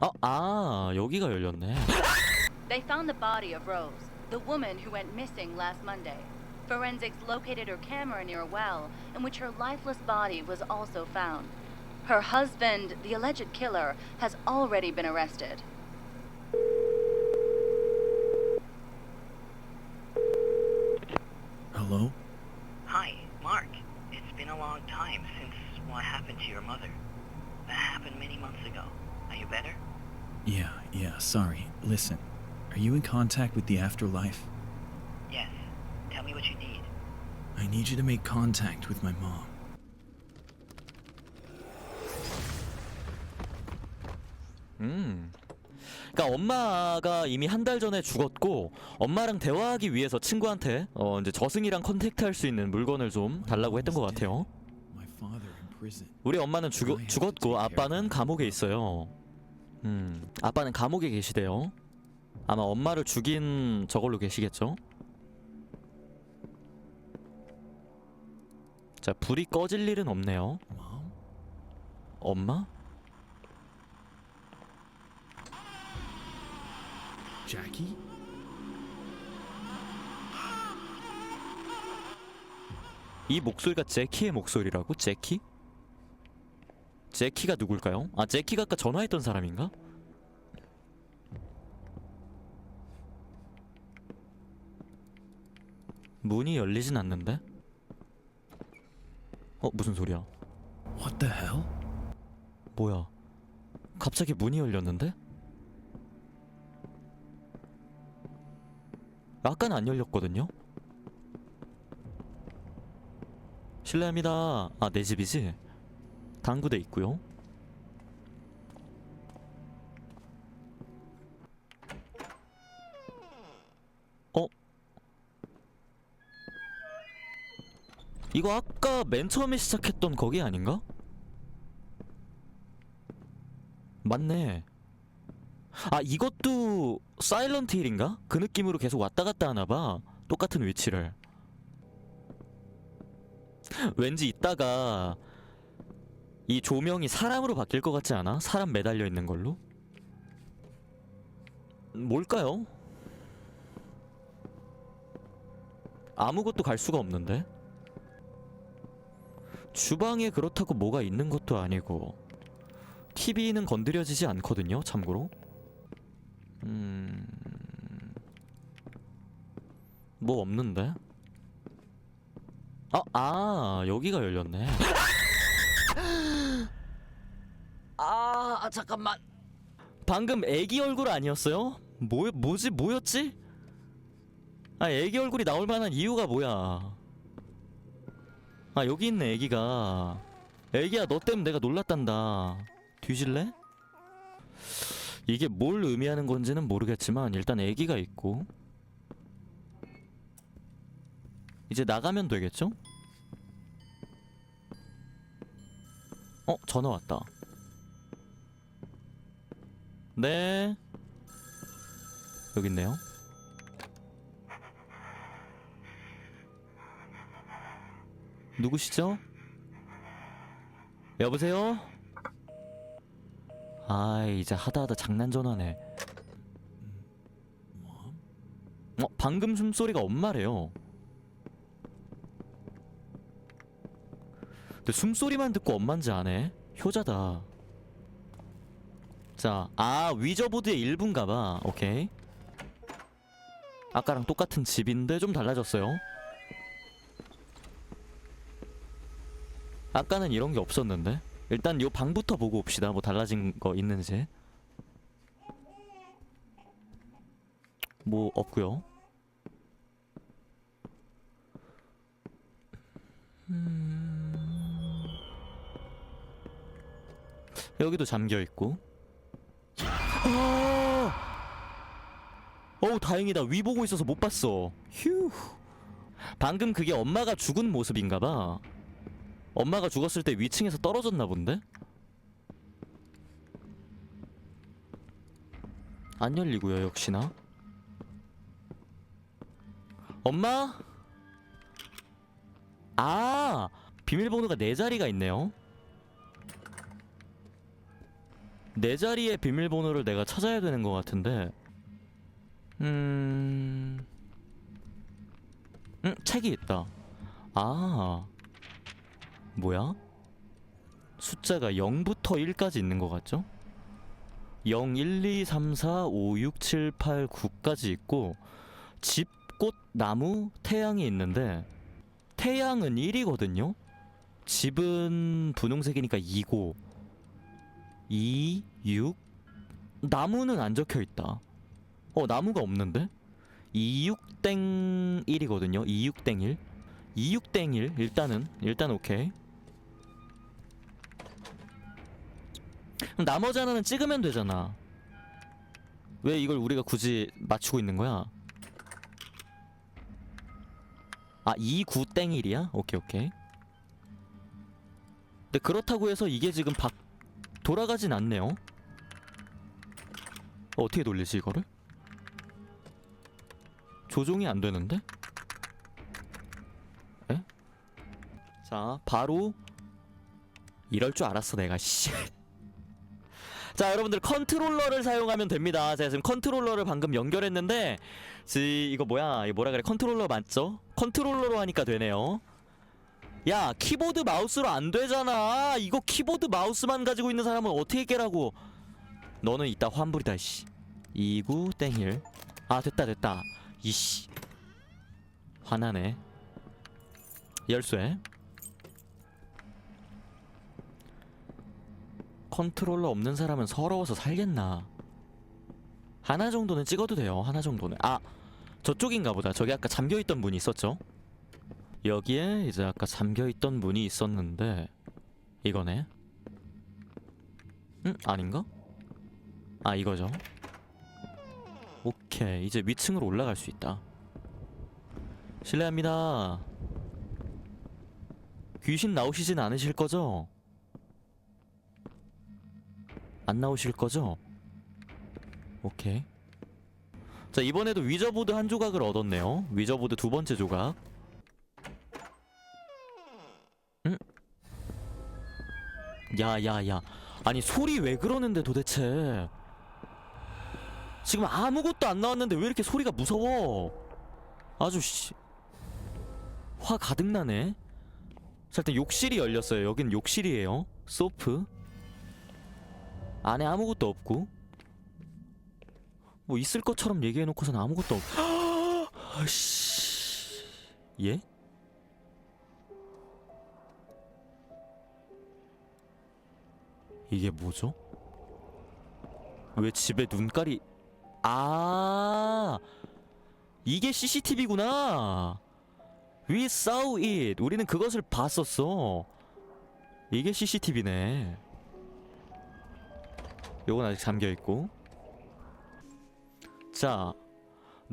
아, 아 여기가 열렸네. They found the body of Rose, the woman who went missing last Monday. Forensics located her camera near a well, in which her lifeless body was also found. Her husband, the alleged killer, has already been arrested. Hello? Sorry. Listen, are you in contact with the afterlife? Yes. Tell me what you need. I need you to make contact with my mom. 음. 그러니까 엄마가 이미 한 달 전에 죽었고 엄마랑 대화하기 위해서 친구한테 어 이제 저승이랑 컨택트 할 수 있는 물건을 좀 달라고 했던 것 같아요. My father in prison. 우리 엄마는 죽, 죽었고 아빠는 감옥에 있어요. 음, 아빠는 감옥에 계시대요. 아마 엄마를 죽인 저걸로 계시겠죠? 자, 불이 꺼질 일은 없네요. 엄마? Jackie? 이 목소리가 제키의 목소리라고? 제키? 제키가 누굴까요? 아, 제키가 아까 전화했던 사람인가? 문이 열리진 않는데? 어, 무슨 소리야? What the hell? 뭐야? 갑자기 문이 열렸는데? 아까는 안 열렸거든요? 실례합니다. 아, 내 집이지? 당구대 있고요. 어? 이거 아까 맨 처음에 시작했던 거기 아닌가? 맞네. 아 이것도 사일런트 힐인가? 그 느낌으로 계속 왔다 갔다 하나 봐. 똑같은 위치를. 왠지 이따가 이 조명이 사람으로 바뀔 것 같지 않아? 사람 매달려 있는 걸로? 뭘까요? 아무것도 갈 수가 없는데? 주방에 그렇다고 뭐가 있는 것도 아니고 TV는 건드려지지 않거든요, 참고로. 음. 뭐 없는데? 아, 아, 여기가 열렸네. 아, 아, 잠깐만. 방금 애기 얼굴 아니었어요? 뭐 뭐지? 뭐였지? 아, 애기 얼굴이 나올 만한 이유가 뭐야? 아, 여기 있네, 애기가. 애기야, 너 때문에 내가 놀랐단다. 뒤질래? 이게 뭘 의미하는 건지는 모르겠지만 일단 애기가 있고 이제 나가면 되겠죠? 어 전화 왔다 네 여기 있네요 누구시죠? 여보세요? 아 이제 하다하다 장난 전화네? 어 방금 숨소리가 엄마래요 근데 숨소리만 듣고 엄만지 아네 효자다 자 아 위저보드의 일부인가봐. 오케이. 아까랑 똑같은 집인데 좀 달라졌어요. 아까는 이런 게 없었는데. 일단 요 방부터 보고 옵시다. 뭐 달라진 거 있는지. 뭐 없고요. 음... 여기도 잠겨 있고. 아! 어우 다행이다. 위 보고 있어서 못 봤어. 휴. 방금 그게 엄마가 죽은 모습인가봐. 엄마가 죽었을 때 위층에서 떨어졌나 본데? 안 열리고요 역시나. 엄마? 아! 비밀번호가 네 자리가 있네요 내 자리의 비밀번호를 내가 찾아야 되는 것 같은데 음... 음 책이 있다 아 뭐야? 숫자가 0부터 1까지 있는 것 같죠? 0, 1, 2, 3, 4, 5, 6, 7, 8, 9까지 있고 집, 꽃, 나무, 태양이 있는데 태양은 1이거든요? 집은 분홍색이니까 2고 2, 6 나무는 안 적혀 있다. 어 나무가 없는데? 26땡 1이거든요. 26땡 1. 26땡 1 일단은 일단 오케이. 그럼 나머지 하나는 찍으면 되잖아. 왜 이걸 우리가 굳이 맞추고 있는 거야? 아 29땡 1이야? 오케이 오케이. 근데 그렇다고 해서 이게 지금 박 돌아가진 않네요. 어, 어떻게 돌리지 이거를? 조종이 안 되는데? 에? 자, 바로 이럴 줄 알았어 내가 씨. 자, 여러분들 컨트롤러를 사용하면 됩니다. 제가 지금 컨트롤러를 방금 연결했는데 지 이거 뭐야? 이거 뭐라 그래? 컨트롤러 맞죠? 컨트롤러로 하니까 되네요. 야 키보드 마우스로 안 되잖아. 이거 키보드 마우스만 가지고 있는 사람은 어떻게 깨라고? 너는 이따 환불이다 씨. 29 땡힐 아 됐다 됐다. 이씨. 화나네. 열쇠. 컨트롤러 없는 사람은 서러워서 살겠나? 하나 정도는 찍어도 돼요 하나 정도는. 아 저쪽인가 보다. 저기 아까 잠겨있던 문이 있었죠 여기에 이제 아까 잠겨있던 문이 있었는데 이거네 음? 아닌가? 아 이거죠 오케이 이제 위층으로 올라갈 수 있다 실례합니다 귀신 나오시진 않으실 거죠? 안 나오실 거죠? 오케이 자 이번에도 위저보드 한 조각을 얻었네요 위저보드 두 번째 조각 야야야. 아니 소리 왜 그러는데 도대체? 지금 아무것도 안 나왔는데 왜 이렇게 소리가 무서워? 아주 씨. 화 가득 나네. 자 일단 욕실이 열렸어요. 여긴 욕실이에요. 소프. 안에 아무것도 없고. 뭐 있을 것처럼 얘기해놓고선 아무것도 없 아씨. 예? 이게 뭐죠? 왜 집에 눈깔이 아 이게 CCTV구나. We saw it. 우리는 그것을 봤었어. 이게 CCTV네. 요건 아직 잠겨 있고. 자,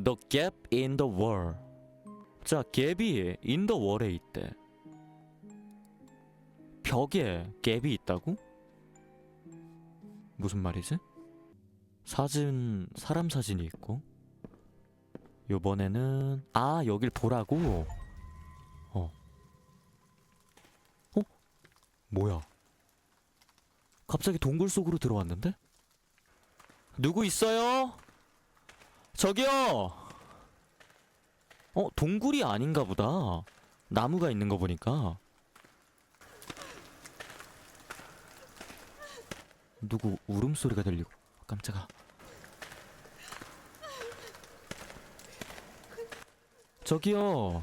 the gap in the wall. 자, 갭이 in the wall에 있대. 벽에 갭이 있다고? 무슨 말이지? 사진 사람 사진이 있고 요번에는 아 여길 보라고 어 어? 뭐야 갑자기 동굴 속으로 들어왔는데? 누구 있어요? 저기요 어 동굴이 아닌가 보다 나무가 있는 거 보니까 누구 울음소리가 들리고 깜짝아 저기요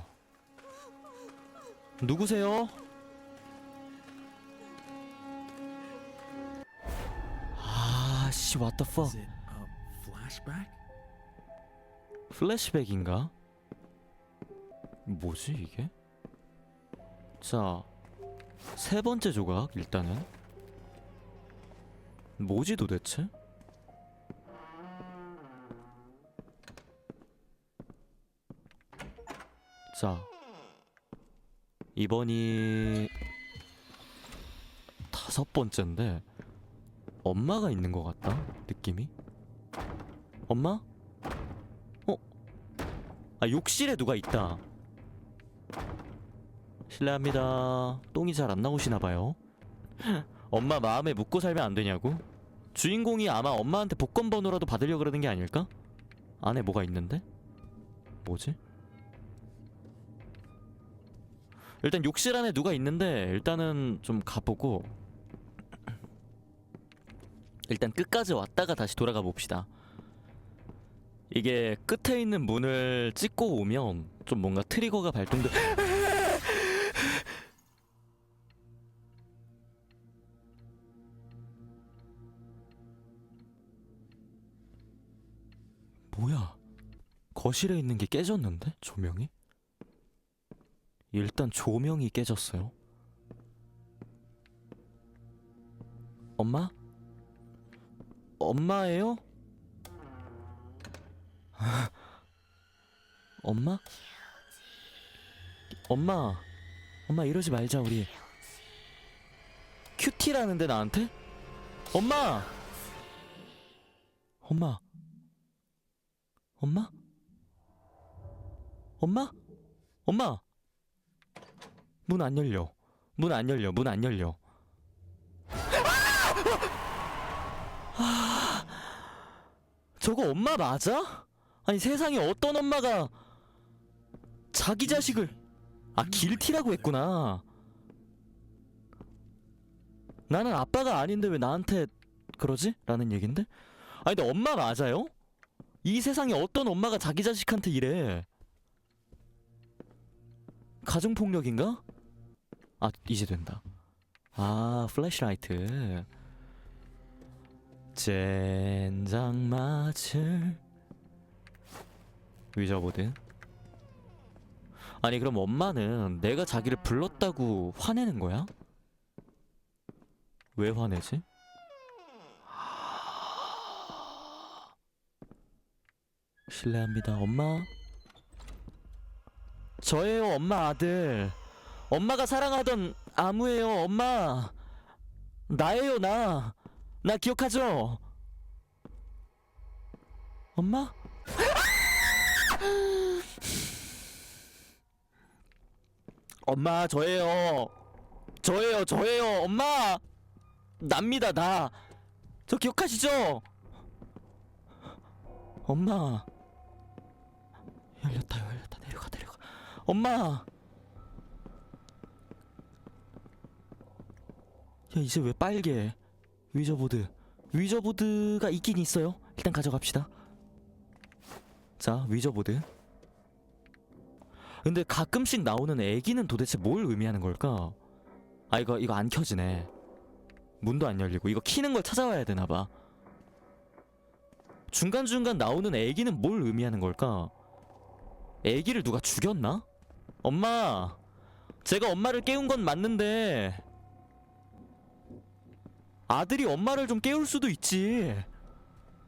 누구세요? 아씨 what the fuck? 플래시백인가? 뭐지 이게? 자, 세 번째 조각 일단은 뭐지 도대체? 자, 이번이 다섯 번째인데 엄마가 있는 것 같다 느낌이. 엄마? 아 욕실에 누가 있다 실례합니다 똥이 잘 안 나오시나 봐요 엄마 마음에 묻고 살면 안 되냐고 주인공이 아마 엄마한테 복권 번호라도 받으려고 그러는 게 아닐까? 안에 뭐가 있는데? 뭐지? 일단 욕실 안에 누가 있는데 일단은 좀 가보고 일단 끝까지 왔다가 다시 돌아가 봅시다. 이게 끝에 있는 문을 찍고 오면 좀 뭔가 트리거가 발동돼. 거실에 있는 게 깨졌는데? 조명이? 일단 조명이 깨졌어요. 엄마? 엄마예요? 엄마? 엄마, 엄마 이러지 말자 우리. 큐티라는데 나한테? 엄마, 엄마, 엄마, 엄마, 엄마. 문 안 열려. 문 안 열려. 문 안 열려. 아, 저거 엄마 맞아? 아니 세상에 어떤 엄마가 자기 자식을 아 길티라고 했구나. 나는 아빠가 아닌데 왜 나한테 그러지? 라는 얘긴데? 아니 근데 엄마 맞아요? 이 세상에 어떤 엄마가 자기 자식한테 이래? 가정폭력인가? 아 이제 된다. 아 플래시라이트. 젠장 맞을 위저보드. 아니 그럼 엄마는 내가 자기를 불렀다고 화내는 거야? 왜 화내지? 실례합니다, 엄마. 저예요, 엄마 아들. 엄마가 사랑하던 아무예요, 엄마. 나예요, 나. 나 기억하죠? 엄마? 엄마, 저예요. 저예요, 저예요, 엄마. 납니다, 나. 저 기억하시죠? 엄마. 열렸다, 열렸다. 내려가, 내려가. 엄마. 야 이제 왜 빨개? 위저보드. 위저보드가 있긴 있어요. 일단 가져갑시다. 자 위저보드. 근데 가끔씩 나오는 애기는 도대체 뭘 의미하는 걸까? 아 이거 이거 안 켜지네. 문도 안 열리고. 이거 키는 걸 찾아와야 되나봐. 중간중간 나오는 애기는 뭘 의미하는 걸까? 애기를 누가 죽였나 엄마 제가 엄마를 깨운 건 맞는데 아들이 엄마를 좀 깨울 수도 있지.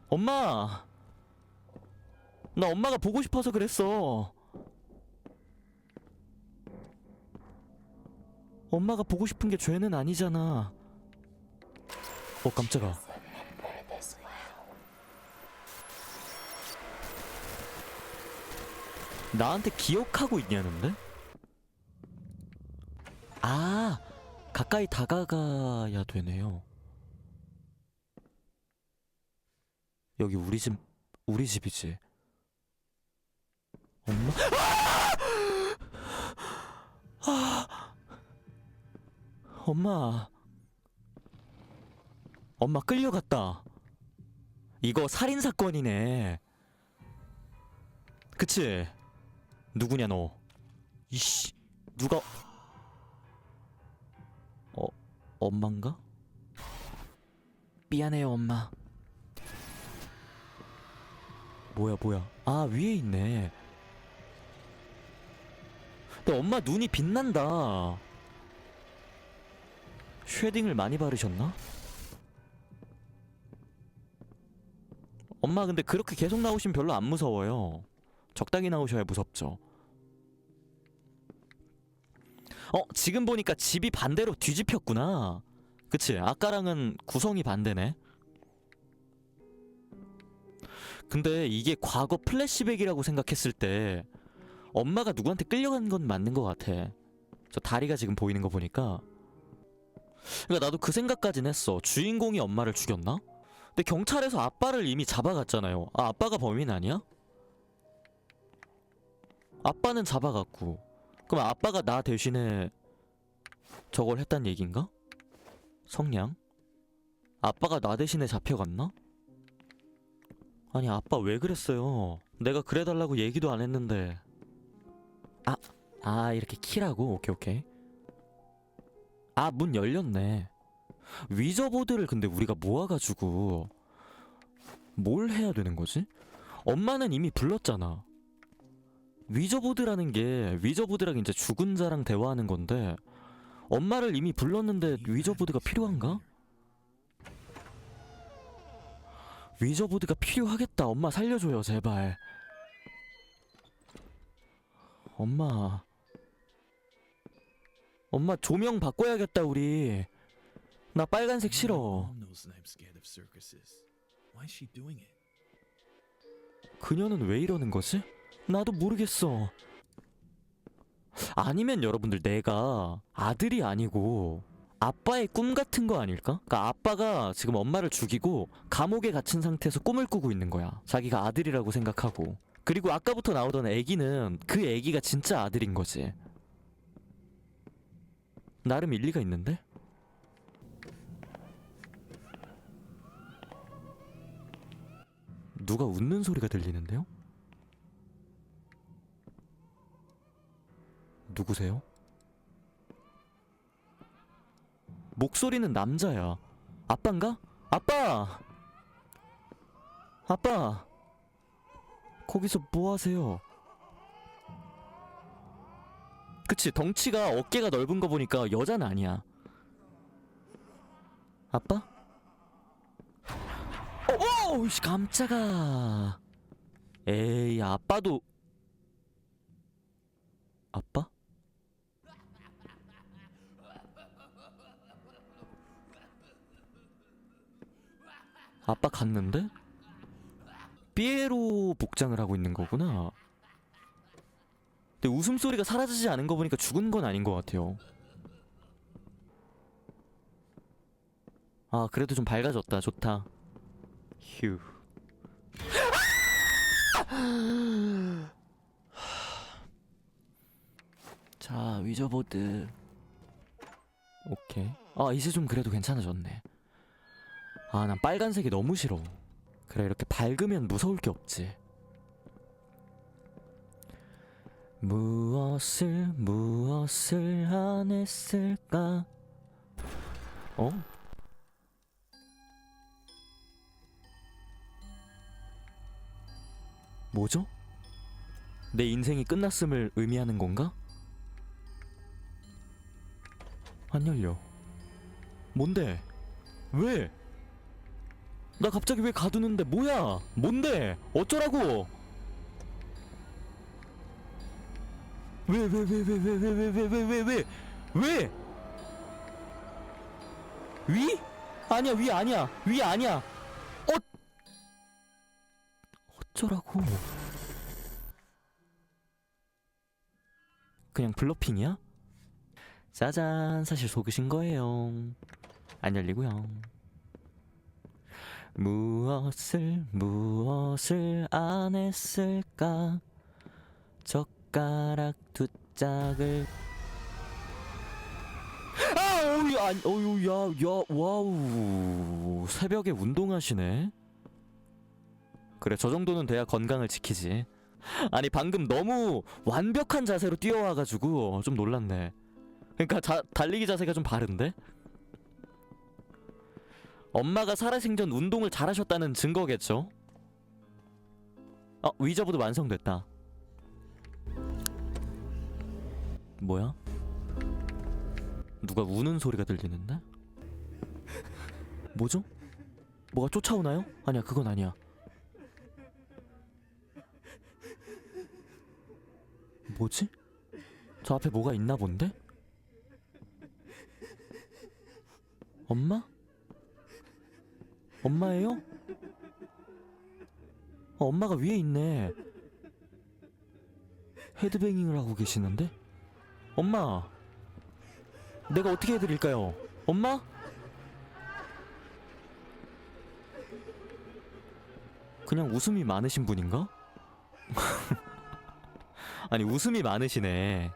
엄마. 나 엄마가 보고 싶어서 그랬어. 엄마가 보고 싶은 게 죄는 아니잖아. 어, 깜짝아. 나한테 기억하고 있냐는데? 아, 가까이 다가가야 되네요. 여기 우리 집 우리 집이지. 엄마? 아! 엄마. 엄마 끌려갔다. 이거 살인 사건이네. 그치? 누구냐 너? 이씨 누가? 어 엄마인가? 미안해요 엄마. 뭐야 뭐야 아 위에 있네 근데 엄마 눈이 빛난다 쉐딩을 많이 바르셨나? 엄마 근데 그렇게 계속 나오시면 별로 안 무서워요 적당히 나오셔야 무섭죠 어 지금 보니까 집이 반대로 뒤집혔구나 그치 아까랑은 구성이 반대네 근데 이게 과거 플래시백이라고 생각했을 때 엄마가 누구한테 끌려간 건 맞는 것 같아. 저 다리가 지금 보이는 거 보니까. 그러니까 나도 그 생각까진 했어. 주인공이 엄마를 죽였나? 근데 경찰에서 아빠를 이미 잡아갔잖아요. 아, 아빠가 범인 아니야? 아빠는 잡아갔고. 그럼 아빠가 나 대신에 저걸 했단 얘긴가? 성냥? 아빠가 나 대신에 잡혀갔나? 아니 아빠 왜 그랬어요? 내가 그래달라고 얘기도 안 했는데 아, 아 이렇게 키라고? 오케이 오케이 아 문 열렸네 위저보드를 근데 우리가 모아가지고 뭘 해야 되는 거지? 엄마는 이미 불렀잖아 위저보드라는 게 위저보드랑 이제 죽은 자랑 대화하는 건데 엄마를 이미 불렀는데 위저보드가 필요한가? 위저보드가 필요하겠다. 엄마 살려줘요, 제발. 엄마. 엄마 조명 바꿔야겠다, 우리. 나 빨간색 싫어. 그녀는 왜 이러는 거지? 나도 모르겠어. 아니면 여러분들 내가 아들이 아니고 아빠의 꿈 같은 거 아닐까? 그러니까 아빠가 지금 엄마를 죽이고 감옥에 갇힌 상태에서 꿈을 꾸고 있는 거야. 자기가 아들이라고 생각하고. 그리고 아까부터 나오던 애기는 그 애기가 진짜 아들인 거지. 나름 일리가 있는데? 누가 웃는 소리가 들리는데요? 누구세요? 목소리는 남자야. 아빠인가? 아빠! 아빠! 거기서 뭐 하세요? 그치, 덩치가 어깨가 넓은 거 보니까 여자는 아니야. 아빠? 어, 오! 씨, 깜짝아. 에이, 아빠도. 아빠? 아빠 갔는데? 삐에로 복장을 하고 있는 거구나. 근데 웃음소리가 사라지지 않은 거 보니까 죽은 건 아닌 것 같아요. 아, 그래도 좀 밝아졌다. 좋다. 휴. 자, 위저보드. 오케이. 아, 이제 좀 그래도 괜찮아졌네. 아, 난 빨간색이 너무 싫어. 그래, 이렇게 밝으면 무서울 게 없지. 무엇을, 무엇을 안 했을까? 어? 뭐죠? 내 인생이 끝났음을 의미하는 건가? 안 열려. 뭔데? 왜? 나 갑자기 왜 가두는데 뭐야? 뭔데? 어쩌라고? 왜왜왜 왜 왜 왜 왜 왜 왜 왜 왜 왜? 위? 아니야 위 아니야 위 아니야. 어? 어쩌라고? 그냥 블러핑이야? 짜잔 사실 속으신 거예요. 안 열리고요. 무엇을 무엇을 안 했을까? 젓가락 두 짝을 아, 어유, 아, 어유, 야, 야, 와우. 새벽에 운동하시네. 그래, 저 정도는 돼야 건강을 지키지. 아니, 방금 너무 완벽한 자세로 뛰어와가지고 좀 놀랐네. 그러니까 자, 달리기 자세가 좀 바른데? 엄마가 살아생전 운동을 잘하셨다는 증거겠죠? 어, 위저보드 완성됐다. 뭐야? 누가 우는 소리가 들리는데? 뭐죠? 뭐가 쫓아오나요? 아니야, 그건 아니야. 뭐지? 저 앞에 뭐가 있나 본데? 엄마? 엄마예요? 어, 엄마가 위에 있네. 헤드뱅잉을 하고 계시는데? 엄마! 내가 어떻게 해드릴까요? 엄마? 그냥 웃음이 많으신 분인가? 아니 웃음이 많으시네.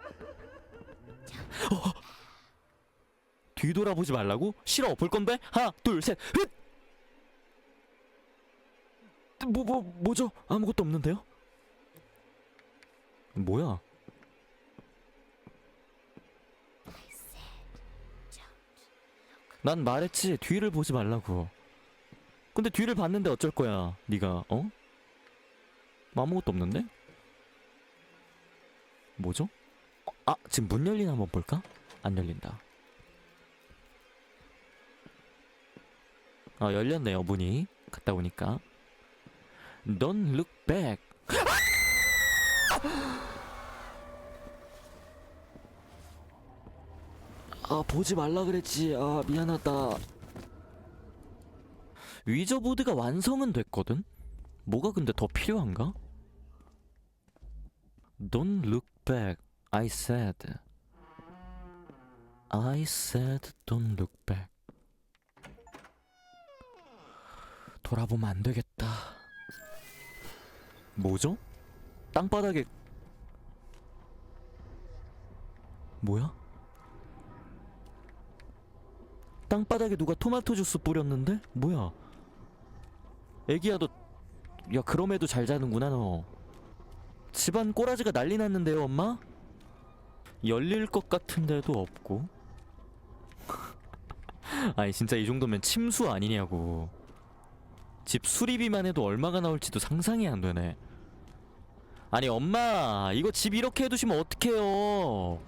어! 뒤돌아보지 말라고? 싫어 볼 건데 하나 둘셋 흑! 뭐, 뭐, 뭐죠? 아무것도 없는데요? 뭐야? 난 말했지 뒤를 보지 말라고. 근데 뒤를 봤는데 어쩔 거야? 네가 어? 뭐 아무것도 없는데? 뭐죠? 어, 아 지금 문 열리나 한번 볼까? 안 열린다. 아 열렸네요 문이 갔다 오니까. Don't look back. 아 보지 말라 그랬지. 아 미안하다. 위저보드가 완성은 됐거든. 뭐가 근데 더 필요한가? Don't look back. I said. I said don't look back. 돌아보면 안 되겠다. 뭐죠? 땅바닥에 뭐야? 땅바닥에 누가 토마토 주스 뿌렸는데? 뭐야? 애기야 너, 야 그럼에도 잘 자는구나 너. 집안 꼬라지가 난리 났는데요 엄마? 열릴 것 같은데도 없고. 아니 진짜 이 정도면 침수 아니냐고. 집 수리비만 해도 얼마가 나올지도 상상이 안 되네. 아니 엄마 이거 집 이렇게 해두시면 어떡해요?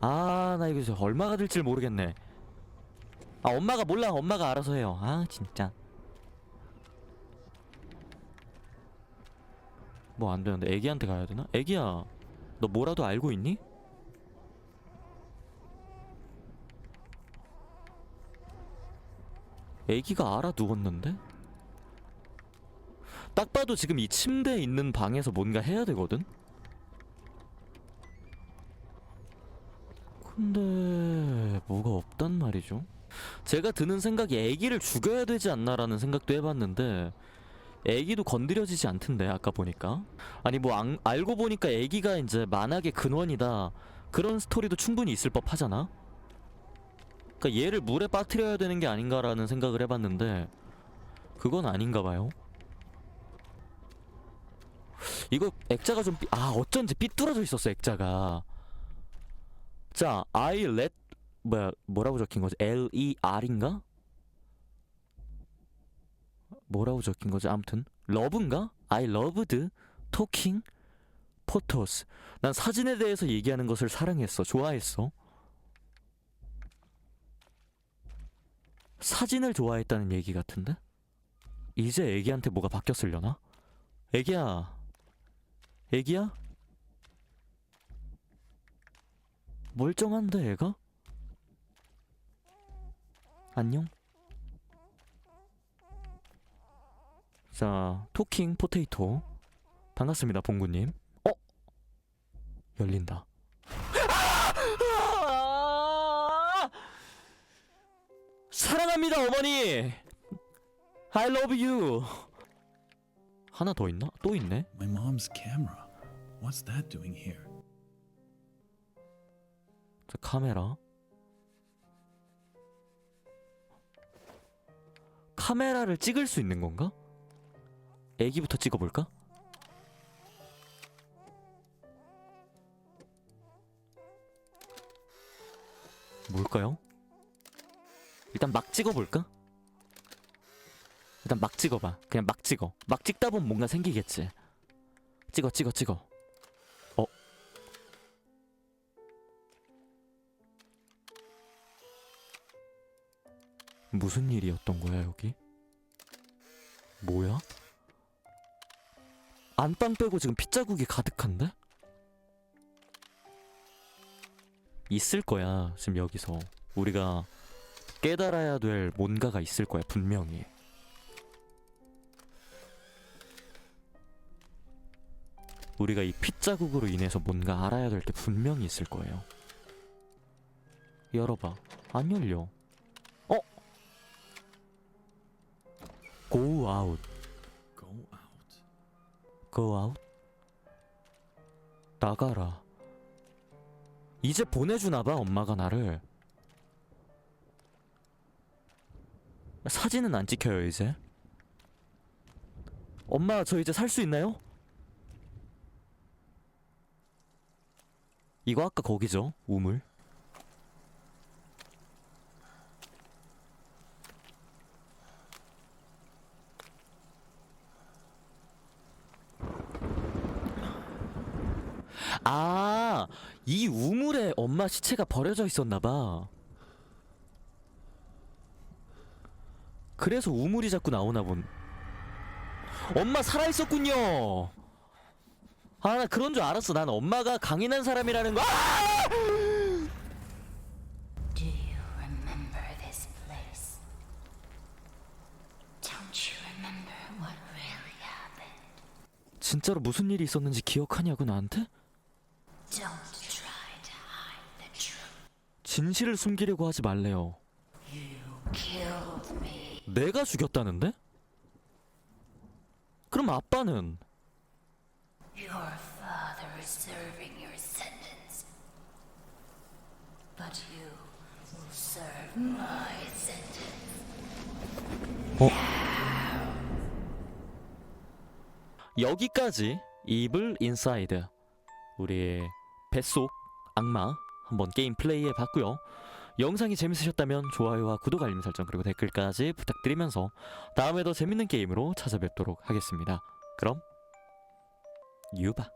아 나 이거 얼마가 들지 모르겠네. 아 엄마가 몰라 엄마가 알아서 해요. 아 진짜. 뭐 안 되는데 애기한테 가야 되나? 애기야 너 뭐라도 알고 있니? 애기가 알아 누웠는데? 딱 봐도 지금 이 침대에 있는 방에서 뭔가 해야 되거든? 근데 뭐가 없단 말이죠? 제가 드는 생각이 애기를 죽여야 되지 않나라는 생각도 해봤는데 애기도 건드려지지 않던데 아까 보니까 아니 뭐 안- 알고 보니까 애기가 이제 만악의 근원이다 그런 스토리도 충분히 있을 법 하잖아 그러니까 얘를 물에 빠뜨려야 되는 게 아닌가라는 생각을 해봤는데 그건 아닌가 봐요 이거 액자가 좀 아 어쩐지 삐뚤어져 있었어 액자가. 자 I let 뭐야 뭐라고 적힌 거지? L E R인가? 뭐라고 적힌 거지? 아무튼. 러브인가? I loved talking photos. 난 사진에 대해서 얘기하는 것을 사랑했어. 좋아했어. 사진을 좋아했다는 얘기 같은데? 이제 애기한테 뭐가 바뀌었으려나? 애기야 애기야? 멀쩡한데 애가? 안녕. 자 토킹 포테이토. 반갑습니다 봉구님. 어? 열린다. 아! 사랑합니다 어머니! I love you 하나 더 있나 또 있네 My mom's camera. What's that doing here? 자 카메라 카메라를 찍을 수 있는 건가? 애기부터 찍어볼까? 뭘까요? 일단 막 찍어볼까? 일단 막 찍어봐. 그냥 막 찍어. 막 찍다 보면 뭔가 생기겠지. 찍어, 찍어, 찍어. 어? 무슨 일이었던 거야, 여기? 뭐야? 안방 빼고 지금 핏자국이 가득한데? 있을 거야, 지금 여기서. 우리가 깨달아야 될 뭔가가 있을 거야, 분명히. 우리가 이 핏자국으로 인해서 뭔가 알아야 될 게 분명히 있을 거예요. 열어봐. 안 열려. 어? Go out. Go Go out. 나가라. 이제 보내주나 봐 엄마가 나를. 사진은 안 찍혀요 이제. 엄마 저 이제 살 수 있나요? 이거 아까 거기죠 우물. 아, 이 우물에 엄마 시체가 버려져 있었나 봐. 그래서 우물이 자꾸 나오나 본. 엄마 살아 있었군요. 아, 나 그런 줄 알았어. 난 엄마가 강인한 사람이라는 거. 아! Do you remember this place? Don't you remember what really happened? 진짜로 무슨 일이 있었는지 기억하냐고 나한테? Don't try to hide the truth. 진실을 숨기려고 하지 말래요. Killed me. 내가 죽였다는데? 그럼 아빠는 Your father is serving your sentence. But you will serve my sentence. 여기까지 이블 인사이드 우리 뱃속 악마 한번 게임 플레이해 봤고요. 영상이 재밌으셨다면 좋아요와 구독 알림 설정 그리고 댓글까지 부탁드리면서 다음에 더 재밌는 게임으로 찾아뵙도록 하겠습니다. 그럼 유바